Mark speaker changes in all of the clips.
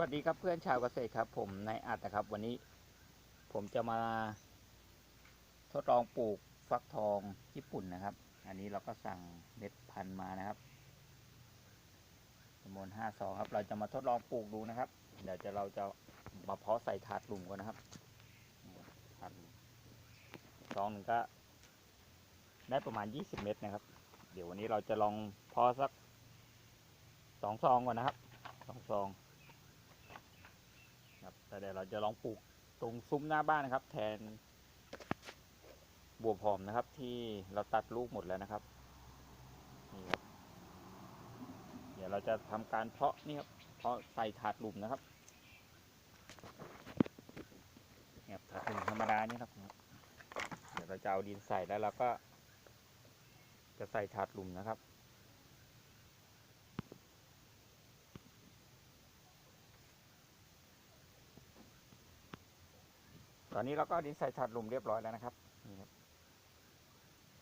Speaker 1: วัสดีครับเพื่อนชาวเกษตรครับ ผมนายอัดนะครับ วันนี้ผมจะมาทดลองปลูกฟักทองญี่ปุ่นนะครับ อันนี้เราก็สั่งเม็ดพันธุ์มานะครับจำนวนห้าซองครับ เราจะมาทดลองปลูกดูนะครับ เดี๋ยวจะเราจะมาเพาะใส่ถาดหลุมก่อนนะครับถาดหลุมซองหนึ่งก็ ได้ประมาณยี่สิบเม็ดนะครับ เดี๋ยววันนี้เราจะลองเพาะสักสองซองก่อนนะครับสองซอง แต่เดี๋ยวเราจะลองปลูกตรงซุ้มหน้าบ้านนะครับ แทนบัวผอมนะครับ ที่เราตัดลูกหมดแล้วนะครับนี่ครับ เดี๋ยวเราจะทำการเพาะนี่ครับเพาะใส่ถาดหลุมนะครับเนี่ยถาดหลุมธรรมดานี่ครับ เดี๋ยวเราจะเอาดินใส่แล้วเราก็ จะใส่ถาดหลุมนะครับ ตอนนี้เราก็ดินใส่ถาดหลุมเรียบร้อยแล้วนะครับนี่ครับ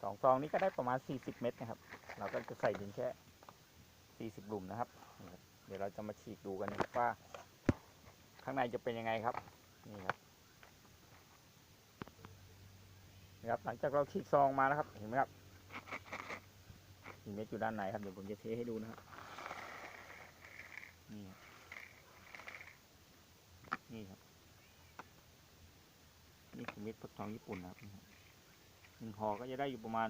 Speaker 1: สองซองนี้ก็ได้ประมาณ 40 เม็ดนะครับ เราก็จะใส่ดินแค่ 40 หลุมนะครับ เดี๋ยวเราจะมาฉีกดูกันว่า ข้างในจะเป็นยังไงครับนี่ครับนี่ครับ หลังจากเราฉีกซองมาแล้วครับ เห็นไหมครับมีเม็ดอยู่ด้านในครับเดี๋ยวผมจะเทให้ดูนะครับนี่ครับนี่ครับ เม็ดฟักทองญี่ปุ่นนะครับหนึ่งห่อก็จะได้อยู่ประมาณ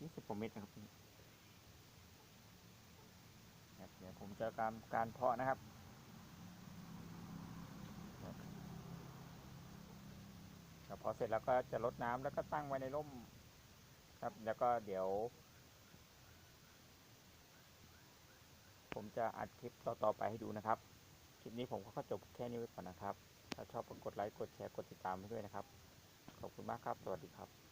Speaker 1: ยี่สิบกว่าเม็ดนะครับเดี๋ยวผมจะการการเพาะนะครับพอเสร็จแล้วก็จะลดน้ำแล้วก็ตั้งไว้ในร่ม ครับ แล้วก็เดี๋ยว ผมจะอัดคลิปต่อๆไปให้ดูนะครับ คลิปนี้ผมก็จบแค่นี้ไว้ก่อนนะครับ ถ้าชอบก็กดไลค์ กดแชร์ กดติดตามให้ด้วยนะครับ ขอบคุณมากครับ สวัสดีครับ